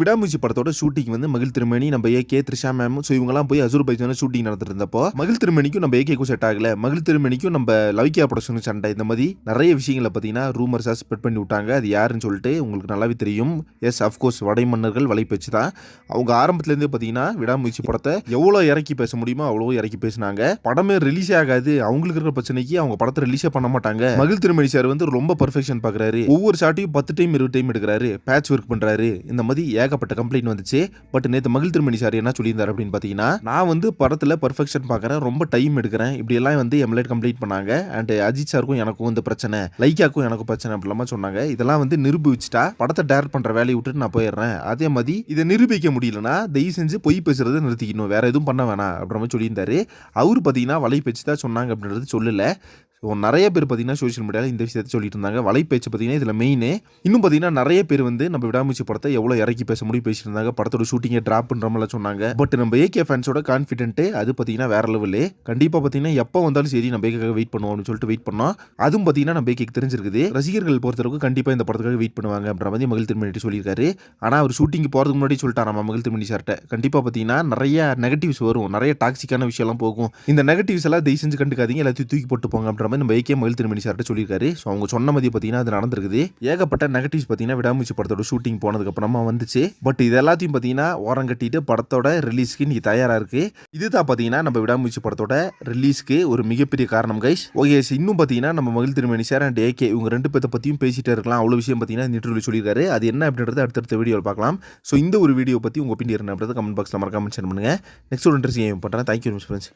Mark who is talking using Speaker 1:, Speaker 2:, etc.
Speaker 1: விடாமூச்சி படத்தோட ஷூட்டிங் வந்து மகிழ் திருமணி நம்ம ஏகே த்ரிஷா மேம் ஸோ இவங்கலாம் போய் அசூர் பைஜான ஷூட்டிங் நடந்துட்டு இருந்தப்போ மகிழ் திருமணிக்கும் நம்ம ஏகேக்கும் செட் ஆகல. மகிழ் திருமணிக்கும் நம்ம லவிக்கா ப்ரொடக்ஷனுக்கு சண்டை. இந்த மாதிரி நிறைய விஷயங்களை பார்த்தீங்கன்னா ரூமர்ஸாக ஸ்ப்ரெட் பண்ணி விட்டாங்க. அது யாருன்னு சொல்லிட்டு உங்களுக்கு நல்லாவே தெரியும். எஸ் அஃப்கோர்ஸ் வடை மன்னர்கள் வலைப்பேச்சு தான். அவங்க ஆரம்பத்துலேருந்தே பார்த்தீங்கன்னா விடாமூச்சி படத்தை எவ்வளோ இறக்கி பேச முடியுமோ அவ்வளோ இறக்கி பேசினாங்க. படமே ரிலீஸே ஆகாது. அவங்களுக்கு இருக்கிற பிரச்சனைக்கு அவங்க படத்தை ரிலீஸே பண்ண மாட்டாங்க. மகிழ் திருமணி சார் வந்து ரொம்ப பர்ஃபெக்ஷன் பார்க்குறாரு ஒவ்வொரு ஷாட்டையும் பத்து டைம் இருபது டைம் எடுக்கிறாரு. பேட்ச் ஒர்க் பண்ணுறாரு இந்த மாதிரி ஏகப்பட்ட கம்ப்ளைண்ட் வந்துச்சு. பட் நேற்று மகிழ் திருமணி சார் என்ன சொல்லியிருந்தார் அப்படின்னு பார்த்தீங்கன்னா நான் வந்து படத்தில் பர்ஃபெக்ஷன் பார்க்குறேன் ரொம்ப டைம் எடுக்கிறேன். இப்படியெல்லாம் வந்து எம்எல்ஏட் கம்ப்ளைண்ட் பண்ணாங்க. அண்ட் அஜித் சாருக்கும் எனக்கும் இந்த பிரச்சனை லைக்காக்கும் எனக்கும் பிரச்சனை அப்படிலாம் சொன்னாங்க. இதெல்லாம் வந்து நிரூபிச்சுட்டா படத்தை டேரக்ட் பண்ணுற வேலையை விட்டுட்டு நான் போயிடுறேன். அதே மாதிரி இதை நிரூபிக்க முடியலன்னா தயவு செஞ்சு பொய் பேசுறதை நிறுத்திக்கணும். வேற எதுவும் பண்ண வேணாம் அப்படின்ற மாதிரி சொல்லியிருந்தாரு. அவர் பார்த்தீங்கன்னா வலை பேச்சு தான் சொன்னாங்க அப்படின்றது சொல்லலை. ஸோ நிறைய பேர் பார்த்தீங்கன்னா சோஷியல் மீடியாவில் இந்த விஷயத்தை சொல்லிட்டு இருந்தாங்க. வலைப்பேச்சு பார்த்தீங்கன்னா இதில் மெயினு இன்னும் பார்த்தீங்கன்னா நிறைய பேர் வந்து நம்ம விடாமுயற்சி படத்தை எவ்வளோ இறக்கி பேச முடியும் பேசிட்டு இருந்தாங்க படத்தோட ஷூட்டிங்கை ட்ராப் பண்ணுற மாதிரிலாம் சொன்னாங்க. பட் நம்ம ஏகே ஃபேன்ஸோட கான்ஃபிடென்ட்டு அது பார்த்தீங்கன்னா வேற லெவலு கண்டிப்பாக பார்த்தீங்கன்னா எப்போ வந்தாலும் சரி நம்ம ஏக்காக வெயிட் பண்ணுவோம் அப்படின்னு சொல்லிட்டு வெயிட் பண்ணோம். அதுவும் பார்த்தீங்கன்னா நம்ம ஏகேக்கு தெரிஞ்சிருக்குது. ரசிகர்கள் பொறுத்தவரைக்கும் கண்டிப்பாக இந்த படத்துக்காக வெயிட் பண்ணுவாங்க அப்படின்ற மாதிரி மகிழ் திருமணி சொல்லியிருக்காரு. ஆனால் அவர் ஷூட்டிங் போகிறதுக்கு முன்னாடி சொல்லிட்டார் நம்ம மகிழ் திருமணி சார்ட்ட கண்டிப்பாக பார்த்தீங்கன்னா நிறைய நெகட்டிவ்ஸ் வரும். நிறைய டாக்ஸிக்கான விஷயம்லாம் போகும். இந்த நெகட்டிவ்ஸ் எல்லாம் தயவு செஞ்சு கண்டுக்காதீங்க. எல்லாத்தையும் தூக்கி போட்டு போங்க அப்படின்ற மாதிரி நம்ம ஏகே மயில் திருமணி சார்ட்ட சொல்லியிருக்காரு. ஸோ அவங்க சொன்ன மாதிரி பார்த்தீங்கன்னா அது நடந்திருக்குது. ஏகப்பட்ட நெகட்டிவ்ஸ் பார்த்தீங்கன்னா விடாமுயற்சி படத்தோட ஷூட்டிங் போனதுக்கு அப்புறமா வந்துச்சு. பட் இது எல்லாத்தையும் பார்த்தீங்கன்னா ஓரம் கட்டிட்டு படத்தோட ரிலீஸ்க்கு நீ தயாராக இருக்கு. இதுதான் பார்த்தீங்கன்னா நம்ம விடாமுயற்சி படத்தோட ரிலீஸ்க்கு ஒரு மிகப்பெரிய காரணம் கைஸ் ஓகே இன்னும் பார்த்தீங்கன்னா நம்ம மகிழ் திருமணி சார் அண்ட் ஏகே இவங்க ரெண்டு பேர்த்த பற்றியும் பேசிட்டே இருக்கலாம். அவ்வளோ விஷயம் பார்த்தீங்கன்னா இந்த இன்டர்வியூ சொல்லியிருக்காரு. அது என்ன அப்படின்றது அடுத்தடுத்த வீடியோவில் பார்க்கலாம். ஸோ இந்த ஒரு வீடியோ பற்றி உங்கள் ஒப்பீனியன் என்ன அப்படின்றத கமெண்ட் பாக்ஸில் மறக்காம மென்ஷன் பண்ணுங்கள் நெக்ஸ்ட் ஒரு இன்ட்ரெஸ்டிங் பண்ணுறேன் தேங்க்யூ ஃப்ரெண்ட்ஸ்